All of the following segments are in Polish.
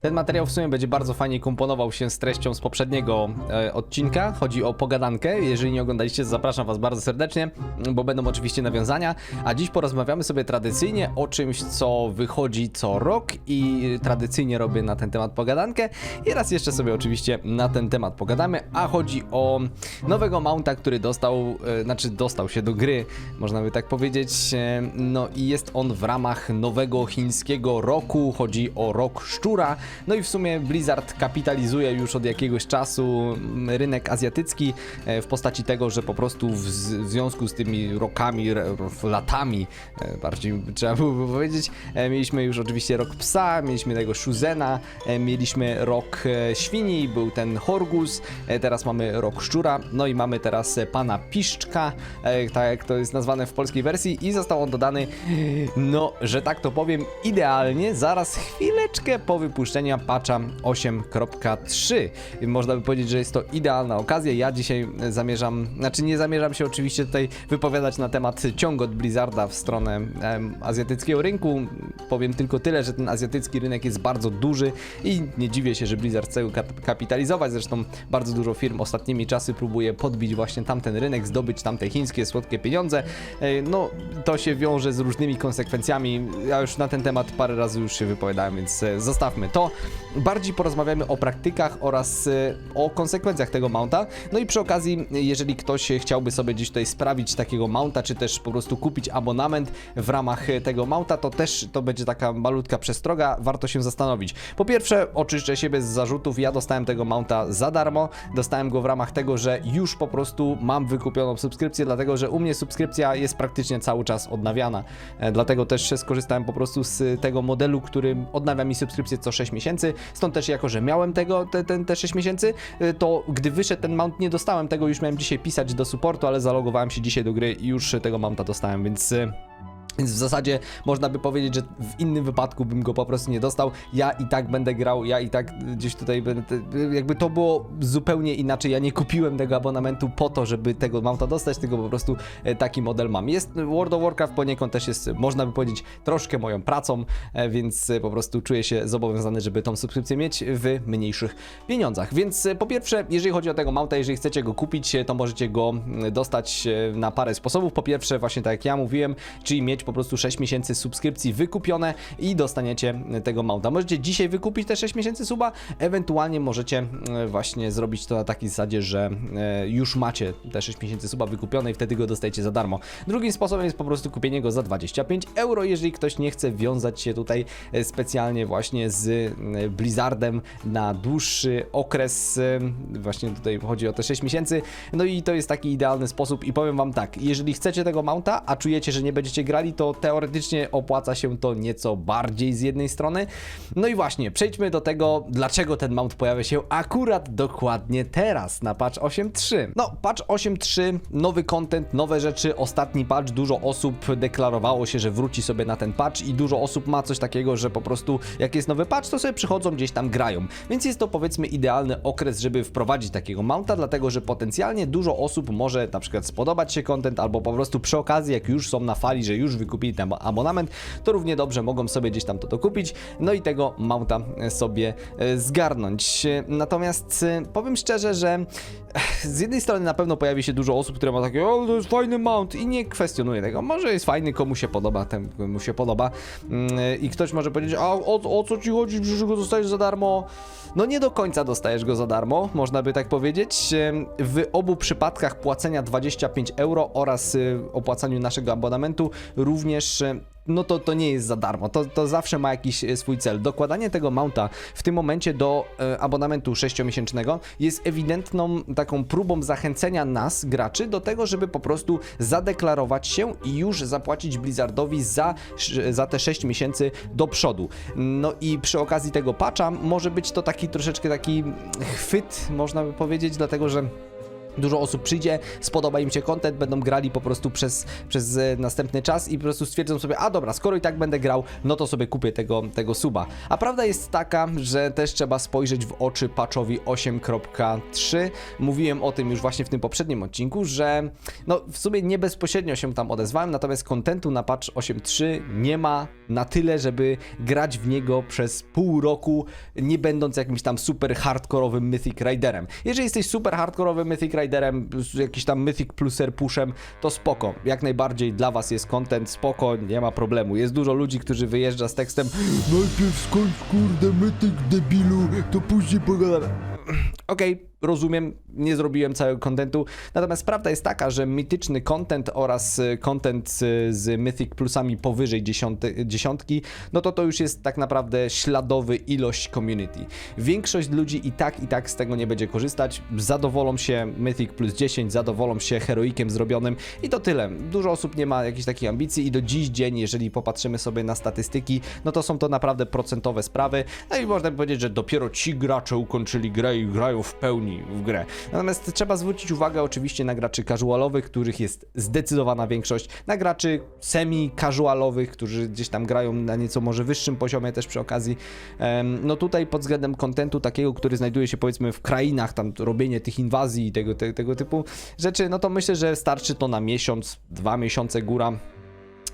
Ten materiał w sumie będzie bardzo fajnie komponował się z treścią z poprzedniego e, odcinka. Chodzi o pogadankę. Jeżeli nie oglądaliście, zapraszam Was bardzo serdecznie, bo będą oczywiście nawiązania. A dziś porozmawiamy sobie tradycyjnie o czymś, co wychodzi co rok i tradycyjnie robię na ten temat pogadankę. I raz jeszcze sobie oczywiście na ten temat pogadamy. A chodzi o nowego mounta, który dostał, e, znaczy dostał się do gry, można by tak powiedzieć. E, no i jest on w ramach nowego chińskiego roku. Chodzi o rok szczura. No i w sumie Blizzard kapitalizuje już od jakiegoś czasu rynek azjatycki e, w postaci tego, że po prostu w, w związku z tymi rokami, latami, e, bardziej trzeba byłoby powiedzieć, e, mieliśmy już oczywiście rok psa, mieliśmy tego Shuzena, mieliśmy rok świni, był ten Horgus, teraz mamy rok szczura, no i mamy teraz pana Piszczka, tak jak to jest nazwane w polskiej wersji i został on dodany, no, że tak to powiem, idealnie, zaraz chwileczkę po wypuszczeniu patcha 8.3. Można by powiedzieć, że jest to idealna okazja. Ja dzisiaj zamierzam, znaczy nie zamierzam się oczywiście tutaj wypowiadać na temat ciągu od Blizzarda w stronę em, azjatyckiego rynku. Powiem tylko tyle, że ten azjatycki rynek jest bardzo duży i nie dziwię się, że Blizzard chce go kap- kapitalizować. Zresztą bardzo dużo firm ostatnimi czasy próbuje podbić właśnie tamten rynek, zdobyć tamte chińskie słodkie pieniądze. E, No, to się wiąże z różnymi konsekwencjami. Ja już na ten temat parę razy już się wypowiadałem, więc e, zostawmy to. Bardziej porozmawiamy o praktykach oraz e, o konsekwencjach tego mounta. No i przy okazji, jeżeli ktoś chciałby sobie gdzieś tutaj sprawić takiego mounta, czy też po prostu kupić abonament w ramach e, tego mounta, to też to będzie taka malutka przestroga, warto się zastanowić. Po pierwsze, oczyszczę się bez zarzutów, ja dostałem tego mounta za darmo, dostałem go w ramach tego, że już po prostu mam wykupioną subskrypcję, dlatego że u mnie subskrypcja jest praktycznie cały czas odnawiana. E, Dlatego też skorzystałem po prostu z tego modelu, który odnawia mi subskrypcję co 6 miesięcy. Stąd też jako, że miałem tego te, te, te 6 miesięcy, e, to gdy wyszedł ten mount nie dostałem tego, już miałem dzisiaj pisać do supportu, ale zalogowałem się dzisiaj do gry i już tego mounta dostałem, więc e, więc w zasadzie można by powiedzieć, że w innym wypadku bym go po prostu nie dostał. Ja i tak będę grał, ja i tak gdzieś tutaj będę. Jakby to było zupełnie inaczej. Ja nie kupiłem tego abonamentu po to, żeby tego mounta dostać, tylko po prostu e, taki model mam. Jest World of Warcraft poniekąd też jest, można by powiedzieć, troszkę moją pracą, e, więc e, po prostu czuję się zobowiązany, żeby tą subskrypcję mieć w mniejszych pieniądzach. Więc e, po pierwsze, jeżeli chodzi o tego mounta, jeżeli chcecie go kupić, e, to możecie go mm, dostać e, na parę sposobów. Po pierwsze, właśnie tak jak ja mówiłem, czyli mieć po prostu 6 miesięcy subskrypcji wykupione i dostaniecie tego mounta. Możecie dzisiaj wykupić te 6 miesięcy suba, ewentualnie możecie e, właśnie zrobić to na takiej zasadzie, że e, już macie te 6 miesięcy suba wykupione i wtedy go dostajecie za darmo. Drugim sposobem jest po prostu kupienie go za 25 euro, jeżeli ktoś nie chce wiązać się tutaj e, specjalnie właśnie z Blizzardem na dłuższy okres, właśnie tutaj chodzi o te 6 miesięcy, no i to jest taki idealny sposób i powiem wam tak, jeżeli chcecie tego mounta, a czujecie, że nie będziecie grali, to teoretycznie opłaca się to nieco bardziej z jednej strony. No i właśnie, przejdźmy do tego, dlaczego ten mount pojawia się akurat dokładnie teraz na patch 8.3. No, patch 8.3, nowy content, nowe rzeczy, ostatni patch, dużo osób deklarowało się, że wróci sobie na ten patch i dużo osób ma coś takiego, że po prostu jak jest nowy patch, to sobie przychodzą gdzieś tam grają. Więc jest to powiedzmy idealny okres, żeby wprowadzić takiego mounta, dlatego że potencjalnie dużo osób może na przykład spodobać się content, albo po prostu przy okazji, jak już są na fali, że już wykupili ten abonament, to równie dobrze mogą sobie gdzieś tam to dokupić, no i tego mounta sobie e, zgarnąć. E, Natomiast e, powiem szczerze, że eh, z jednej strony na pewno pojawi się dużo osób, które ma takie, o to jest fajny mount i nie kwestionuje tego. Może jest fajny, komu się podoba, ten komu się podoba Mm, i ktoś może powiedzieć, a o, o co ci chodzi, przecież go dostajesz za darmo. No nie do końca dostajesz go za darmo, można by tak powiedzieć. W obu przypadkach płacenia 25 euro oraz opłacaniu naszego abonamentu również e, no to, to nie jest za darmo. To, to zawsze ma jakiś e, swój cel. Dokładanie tego mounta w tym momencie do e, abonamentu 6-miesięcznego jest ewidentną taką próbą zachęcenia nas, graczy, do tego, żeby po prostu zadeklarować się i już zapłacić Blizzardowi za, za te 6 miesięcy do przodu. No i przy okazji tego patcha może być to taki troszeczkę taki chwyt, można by powiedzieć, dlatego że Dużo osób przyjdzie, spodoba im się content, będą grali po prostu przez, przez e, następny czas i po prostu stwierdzą sobie, a dobra, skoro i tak będę grał, no to sobie kupię tego, tego suba. A prawda jest taka, że też trzeba spojrzeć w oczy patchowi 8.3. Mówiłem o tym już właśnie w tym poprzednim odcinku, że no w sumie nie bezpośrednio się tam odezwałem, natomiast kontentu na patch 8.3 nie ma na tyle, żeby grać w niego przez pół roku, nie będąc jakimś tam super hardkorowym Mythic Riderem. Jeżeli jesteś super hardkorowym Mythic Riderem, jakiś tam Mythic Pluser puszem, to spoko. Jak najbardziej dla was jest content, spoko, nie ma problemu. Jest dużo ludzi, którzy wyjeżdża z tekstem Najpierw skończ kurde Mythic debilu, to później pogadamy. Okej, rozumiem, nie zrobiłem całego kontentu. Natomiast prawda jest taka, że mityczny content oraz y, content z, Mythic Plusami powyżej dziesiąty, dziesiątki, no to to już jest tak naprawdę śladowy ilość community. Większość ludzi i tak, i tak z tego nie będzie korzystać. Zadowolą się Mythic Plus 10, zadowolą się heroikiem zrobionym i to tyle. Dużo osób nie ma jakichś takich ambicji i do dziś dzień, jeżeli popatrzymy sobie na statystyki, no to są to naprawdę procentowe sprawy. No i można powiedzieć, że dopiero ci gracze ukończyli grę i grają w pełni w grę. Natomiast trzeba zwrócić uwagę oczywiście na graczy casualowych, których jest zdecydowana większość, na graczy semi-casualowych, którzy gdzieś tam grają na nieco może wyższym poziomie też przy okazji. No tutaj pod względem kontentu takiego, który znajduje się powiedzmy w krainach, tam robienie tych inwazji i tego, te, tego typu rzeczy, no to myślę, że starczy to na miesiąc, dwa miesiące góra.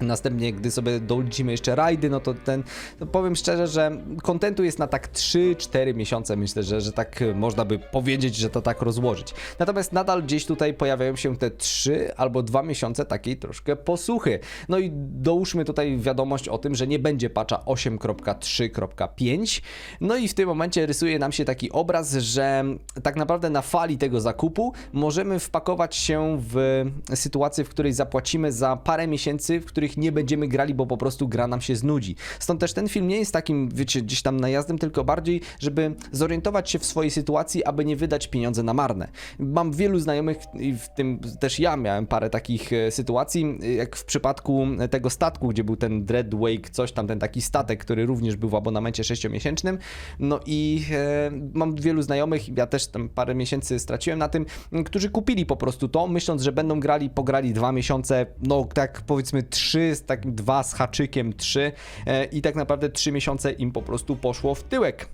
Następnie, gdy sobie dolicimy jeszcze rajdy, no to ten, to powiem szczerze, że kontentu jest na tak 3-4 miesiące, myślę, że, że tak e, można by powiedzieć, że to tak rozłożyć. Natomiast nadal gdzieś tutaj pojawiają się te 3 albo 2 miesiące takiej troszkę posłuchy. No i dołóżmy tutaj wiadomość o tym, że nie będzie patcha 8.3.5. No i w tym momencie rysuje nam się taki obraz, że tak naprawdę na fali tego zakupu możemy wpakować się w sytuację, w której zapłacimy za parę miesięcy, w których nie będziemy grali, bo po prostu gra nam się znudzi. Stąd też ten film nie jest takim, wiecie, gdzieś tam najazdem, tylko bardziej, żeby zorientować się w swojej sytuacji, aby nie wydać pieniądze na marne. Mam wielu znajomych i w tym też ja miałem parę takich e, sytuacji, e, jak w przypadku tego statku, gdzie był ten Dread Wake, coś tam, ten taki statek, który również był w abonamencie 6-miesięcznym. No i e, mam wielu znajomych, ja też tam parę miesięcy straciłem na tym, którzy kupili po prostu to, myśląc, że będą grali, pograli dwa miesiące, no tak powiedzmy trzy, z takim dwa z haczykiem trzy e, i tak naprawdę trzy miesiące im po prostu poszło w tyłek.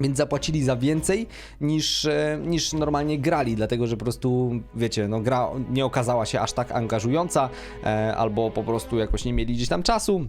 Więc zapłacili za więcej niż, e, niż normalnie grali, dlatego że po prostu, wiecie, no gra nie okazała się aż tak angażująca, e, albo po prostu jakoś nie mieli gdzieś tam czasu.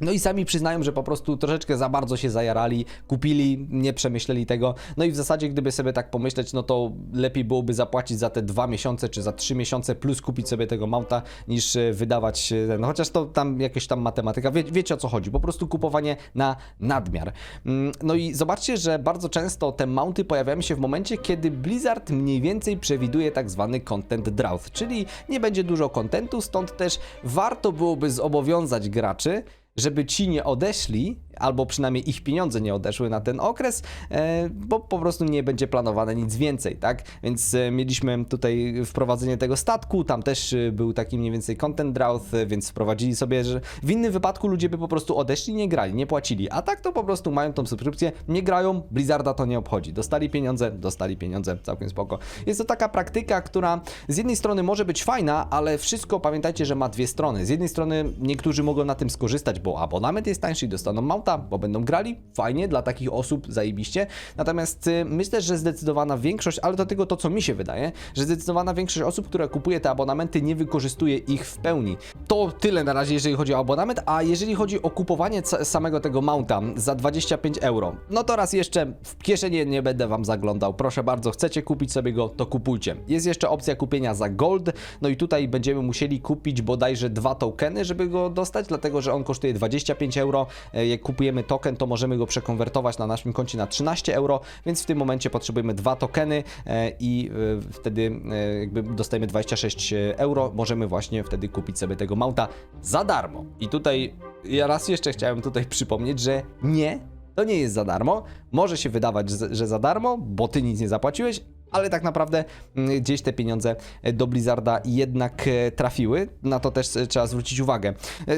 No i sami przyznają, że po prostu troszeczkę za bardzo się zajarali, kupili, nie przemyśleli tego. No i w zasadzie, gdyby sobie tak pomyśleć, no to lepiej byłoby zapłacić za te dwa miesiące czy za trzy miesiące, plus kupić sobie tego mounta, niż e, wydawać, e, no chociaż to tam jakieś tam matematyka, Wie, wiecie o co chodzi, po prostu kupowanie na nadmiar. Mm, No i zobaczcie, że bardzo często te mounty pojawiają się w momencie, kiedy Blizzard mniej więcej przewiduje tak zwany content drought, czyli nie będzie dużo kontentu, stąd też warto byłoby zobowiązać graczy, żeby ci nie odeszli, albo przynajmniej ich pieniądze nie odeszły na ten okres, e, bo po prostu nie będzie planowane nic więcej, tak? Więc e, mieliśmy tutaj wprowadzenie tego statku, tam też e, był taki mniej więcej content drought, więc wprowadzili sobie, że w innym wypadku ludzie by po prostu odeszli, nie grali, nie płacili, a tak to po prostu mają tą subskrypcję, nie grają, Blizzarda to nie obchodzi. Dostali pieniądze, dostali pieniądze, całkiem spoko. Jest to taka praktyka, która z jednej strony może być fajna, ale wszystko pamiętajcie, że ma dwie strony. Z jednej strony niektórzy mogą na tym skorzystać, bo abonament jest tańszy i dostaną mauta, bo będą grali, fajnie, dla takich osób zajebiście. Natomiast y, myślę, że zdecydowana większość, ale do tego to, co mi się wydaje, że zdecydowana większość osób, która kupuje te abonamenty, nie wykorzystuje ich w pełni. To tyle na razie, jeżeli chodzi o abonament, a jeżeli chodzi o kupowanie samego tego mounta za 25 euro, no to raz jeszcze w kieszeni nie będę wam zaglądał. Proszę bardzo, chcecie kupić sobie go, to kupujcie. Jest jeszcze opcja kupienia za gold, no i tutaj będziemy musieli kupić bodajże dwa tokeny, żeby go dostać, dlatego że on kosztuje 25 euro. E, Jak kupujemy token, to możemy go przekonwertować na naszym koncie na 13 euro, więc w tym momencie potrzebujemy dwa tokeny e, i e, wtedy e, jakby dostajemy 26 euro. Możemy właśnie wtedy kupić sobie tego mounta za darmo. I tutaj ja raz jeszcze chciałem tutaj przypomnieć, że nie, to nie jest za darmo. Może się wydawać, że że za darmo, bo ty nic nie zapłaciłeś, ale tak naprawdę mm, gdzieś te pieniądze e, do Blizzarda jednak e, trafiły. Na to też e, trzeba zwrócić uwagę.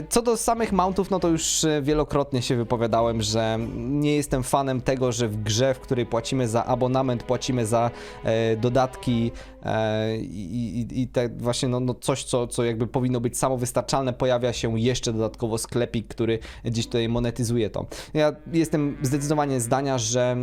Co do samych mountów, no to już wielokrotnie się wypowiadałem, że nie jestem fanem tego, że w grze, w której płacimy za abonament, płacimy za dodatki i, i, i te właśnie no, no coś, co, co jakby powinno być samowystarczalne, pojawia się jeszcze dodatkowo sklepik, który gdzieś tutaj monetyzuje to. Ja jestem zdecydowanie zdania, że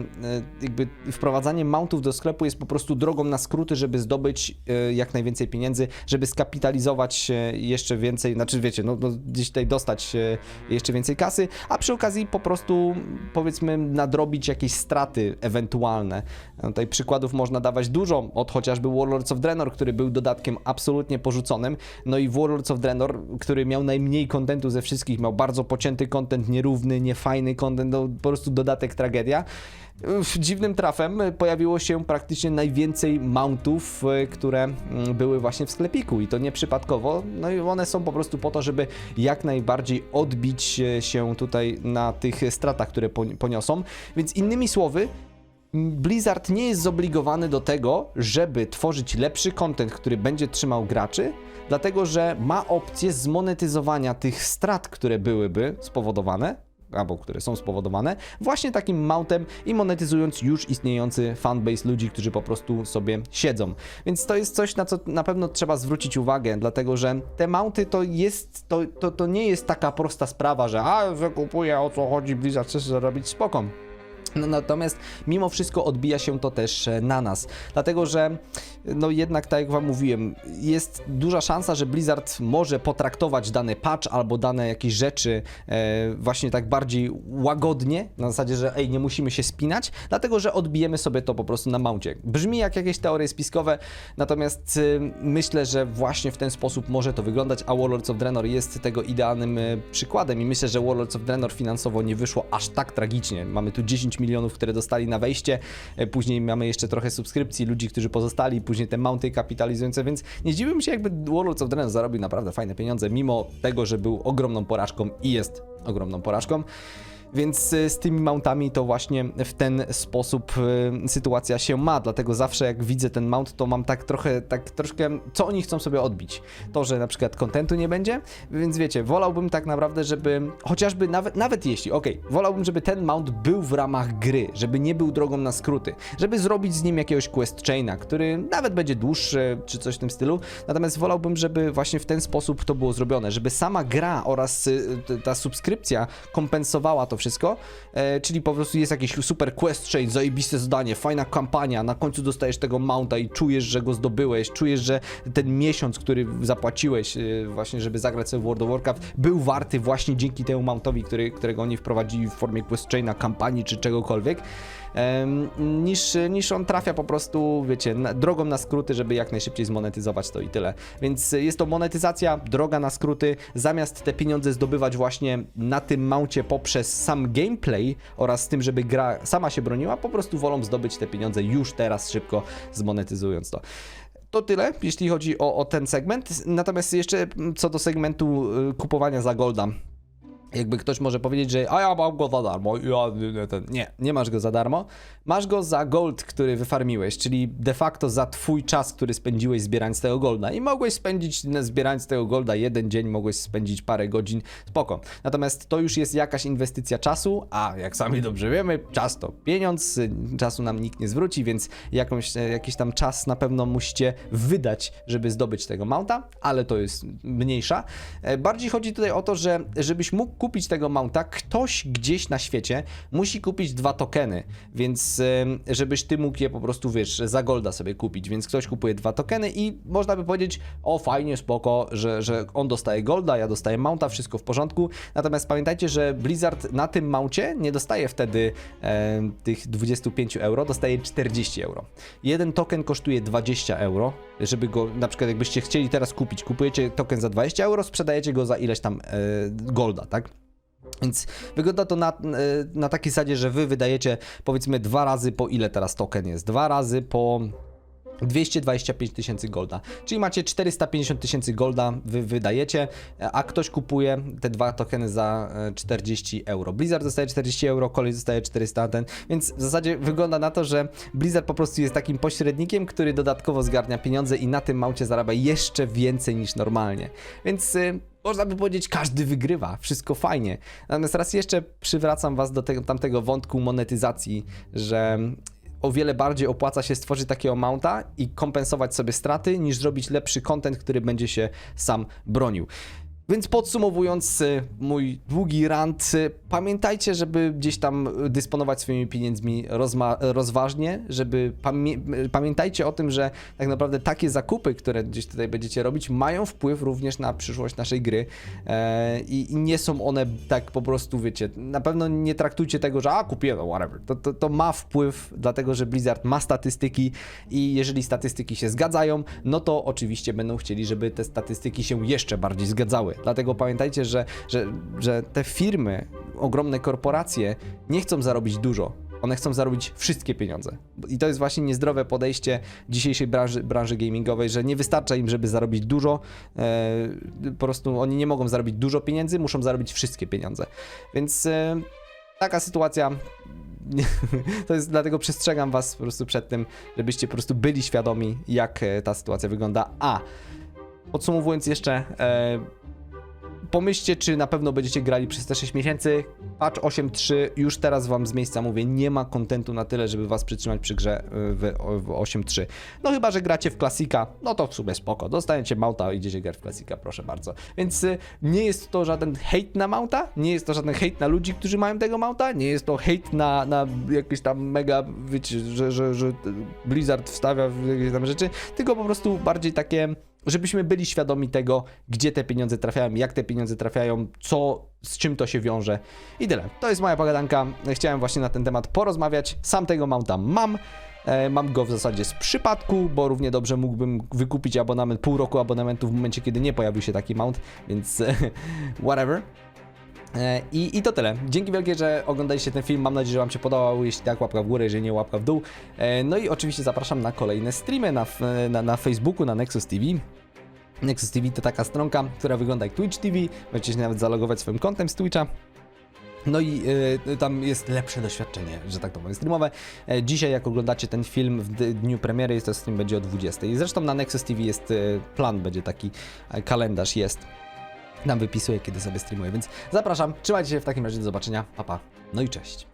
jakby wprowadzanie mountów do sklepu jest po prostu drogą na skróty, żeby zdobyć e, jak najwięcej pieniędzy, żeby skapitalizować e, jeszcze więcej, znaczy wiecie, no, no gdzieś tutaj dostać e, jeszcze więcej kasy, a przy okazji po prostu powiedzmy nadrobić jakieś straty ewentualne. No, Tutaj przykładów można dawać dużo, od chociażby Warlords of Draenor, który był dodatkiem absolutnie porzuconym, no i Warlords of Draenor, który miał najmniej kontentu ze wszystkich, miał bardzo pocięty kontent, nierówny, niefajny kontent, no po prostu dodatek tragedia. Dziwnym trafem pojawiło się praktycznie najwięcej mountów, e, które mm, były właśnie w sklepiku i to nieprzypadkowo. No i one są po prostu po to, żeby jak najbardziej odbić e, się tutaj na tych stratach, które poni- poniosą. Więc innymi słowy, Blizzard nie jest zobligowany do tego, żeby tworzyć lepszy content, który będzie trzymał graczy, dlatego że ma opcję zmonetyzowania tych strat, które byłyby spowodowane, albo które są spowodowane, właśnie takim mountem i monetyzując już istniejący fanbase ludzi, którzy po prostu sobie siedzą. Więc to jest coś, na co na pewno trzeba zwrócić uwagę, dlatego że te mounty to jest, to, to, to nie jest taka prosta sprawa, że a, że kupuję, o co chodzi, Blizzard chce zarobić spoko. No, natomiast mimo wszystko odbija się to też e, na nas, dlatego że no jednak tak jak wam mówiłem, jest duża szansa, że Blizzard może potraktować dany patch albo dane jakieś rzeczy e, właśnie tak bardziej łagodnie, na zasadzie, że ej, nie musimy się spinać, dlatego że odbijemy sobie to po prostu na mouncie. Brzmi jak jakieś teorie spiskowe, natomiast e, myślę, że właśnie w ten sposób może to wyglądać, a Warlords of Draenor jest tego idealnym e, przykładem i myślę, że Warlords of Draenor finansowo nie wyszło aż tak tragicznie. Mamy tu 10 milionów, które dostali na wejście, e, później mamy jeszcze trochę subskrypcji ludzi, którzy pozostali, później te mounty kapitalizujące, więc nie zdziwiłbym się, jakby Warlords of Draenor zarobił naprawdę fajne pieniądze, mimo tego, że był ogromną porażką i jest ogromną porażką. Więc y, z tymi mountami to właśnie w ten sposób y, sytuacja się ma, dlatego zawsze jak widzę ten mount, to mam tak trochę, tak troszkę, co oni chcą sobie odbić. To, że na przykład kontentu nie będzie, więc wiecie, wolałbym tak naprawdę, żeby chociażby nawet, nawet jeśli, okej, wolałbym, żeby ten mount był w ramach gry, żeby nie był drogą na skróty, żeby zrobić z nim jakiegoś quest chaina, który nawet będzie dłuższy, czy coś w tym stylu, natomiast wolałbym, żeby właśnie w ten sposób to było zrobione, żeby sama gra oraz y, ta subskrypcja kompensowała to wszystko, e, czyli po prostu jest jakiś super quest chain, zajebiste zadanie, fajna kampania, na końcu dostajesz tego mounta i czujesz, że go zdobyłeś, czujesz, że ten miesiąc, który zapłaciłeś e, właśnie, żeby zagrać sobie w World of Warcraft, był warty właśnie dzięki temu mountowi, który, którego oni wprowadzili w formie quest chaina, kampanii czy czegokolwiek, niż, niż on trafia po prostu, wiecie, na, drogą na skróty, żeby jak najszybciej zmonetyzować to i tyle. Więc jest to monetyzacja, droga na skróty, zamiast te pieniądze zdobywać właśnie na tym mouncie poprzez sam gameplay oraz tym, żeby gra sama się broniła, po prostu wolą zdobyć te pieniądze już teraz szybko zmonetyzując to. To tyle, jeśli chodzi o, o ten segment. Natomiast jeszcze co do segmentu y, kupowania za golda. Jakby ktoś może powiedzieć, że a ja mam go za darmo, ja, ten. nie, nie masz go za darmo, masz go za gold, który wyfarmiłeś, czyli de facto za twój czas, który spędziłeś zbierając tego golda i mogłeś spędzić zbierając tego golda jeden dzień, mogłeś spędzić parę godzin, spoko. Natomiast to już jest jakaś inwestycja czasu, a jak sami dobrze wiemy, czas to pieniądz, czasu nam nikt nie zwróci, więc jakąś, e, jakiś tam czas na pewno musicie wydać, żeby zdobyć tego mounta, ale to jest mniejsza. E, Bardziej chodzi tutaj o to, że żebyś mógł kupić tego mounta, ktoś gdzieś na świecie musi kupić dwa tokeny, więc żebyś ty mógł je po prostu, wiesz, za golda sobie kupić, więc ktoś kupuje dwa tokeny i można by powiedzieć, o fajnie, spoko, że, że on dostaje golda, ja dostaję mounta, wszystko w porządku, natomiast pamiętajcie, że Blizzard na tym mouncie nie dostaje wtedy em, tych 25 euro, dostaje 40 euro. Jeden token kosztuje 20 euro, żeby go, na przykład jakbyście chcieli teraz kupić, kupujecie token za 20 euro, sprzedajecie go za ileś tam e, golda, tak? Więc wygląda to na, e, na takiej zasadzie, że wy wydajecie powiedzmy dwa razy po ile teraz token jest? Dwa razy po 225 tysięcy golda. Czyli macie 450 tysięcy golda, wy wydajecie, a ktoś kupuje te dwa tokeny za e, 40 euro. Blizzard dostaje 40 euro, kolej dostaje 400 ten, więc w zasadzie wygląda na to, że Blizzard po prostu jest takim pośrednikiem, który dodatkowo zgarnia pieniądze i na tym maucie zarabia jeszcze więcej niż normalnie. Więc y, można by powiedzieć, każdy wygrywa, wszystko fajnie. Natomiast raz jeszcze przywracam was do tego tamtego wątku monetyzacji, że o wiele bardziej opłaca się stworzyć takiego mounta i kompensować sobie straty, niż zrobić lepszy content, który będzie się sam bronił. Więc podsumowując y, mój długi rant, y, pamiętajcie, żeby gdzieś tam dysponować swoimi pieniędzmi rozważnie, żeby y, pamiętajcie o tym, że tak naprawdę takie zakupy, które gdzieś tutaj będziecie robić, mają wpływ również na przyszłość naszej gry e, i, i nie są one tak po prostu, wiecie, na pewno nie traktujcie tego, że a kupiłem, no whatever. To, to, to ma wpływ, dlatego że Blizzard ma statystyki i jeżeli statystyki się zgadzają, no to oczywiście będą chcieli, żeby te statystyki się jeszcze bardziej zgadzały. Dlatego pamiętajcie, że, że, że te firmy, ogromne korporacje nie chcą zarobić dużo. One chcą zarobić wszystkie pieniądze. I to jest właśnie niezdrowe podejście dzisiejszej branży, branży gamingowej, że nie wystarcza im, żeby zarobić dużo. E, po prostu oni nie mogą zarobić dużo pieniędzy, muszą zarobić wszystkie pieniądze. Więc e, taka sytuacja. To jest dlatego przestrzegam was po prostu przed tym, żebyście po prostu byli świadomi, jak e, ta sytuacja wygląda. A podsumowując jeszcze, e, pomyślcie, czy na pewno będziecie grali przez te 6 miesięcy. Patch 8.3, już teraz wam z miejsca mówię, nie ma kontentu na tyle, żeby was przytrzymać przy grze y, w, w 8.3. No chyba, że gracie w klasika, no to w sumie spoko. Dostaniecie mounta i idziecie grać w klasika, proszę bardzo. Więc y, nie jest to żaden hejt na mounta, nie jest to żaden hejt na ludzi, którzy mają tego mounta, nie jest to hejt na, na jakieś tam mega, wiecie, że, że, że Blizzard wstawia w jakieś tam rzeczy, tylko po prostu bardziej takie żebyśmy byli świadomi tego, gdzie te pieniądze trafiają, jak te pieniądze trafiają, co, z czym to się wiąże i tyle. To jest moja pogadanka. Chciałem właśnie na ten temat porozmawiać. Sam tego mounta mam. E, Mam go w zasadzie z przypadku, bo równie dobrze mógłbym wykupić abonament, pół roku abonamentu w momencie, kiedy nie pojawił się taki mount, więc whatever. E, I, I to tyle. Dzięki wielkie, że oglądaliście ten film. Mam nadzieję, że Wam się podobał. Jeśli tak, łapka w górę, jeżeli nie, łapka w dół. E, No i oczywiście zapraszam na kolejne streamy na, na, na Facebooku, na Nexus TV. Nexus TV to taka stronka, która wygląda jak Twitch TV. Możecie się nawet zalogować swoim kontem z Twitcha. No i y, tam jest lepsze doświadczenie, że tak powiem, streamowe. Dzisiaj, jak oglądacie ten film w dniu premiery, jest to stream będzie o 20. I zresztą na Nexus TV jest plan, będzie taki kalendarz jest. Tam wypisuję, kiedy sobie streamuję, więc zapraszam. Trzymajcie się w takim razie, do zobaczenia. Pa, pa. No i cześć.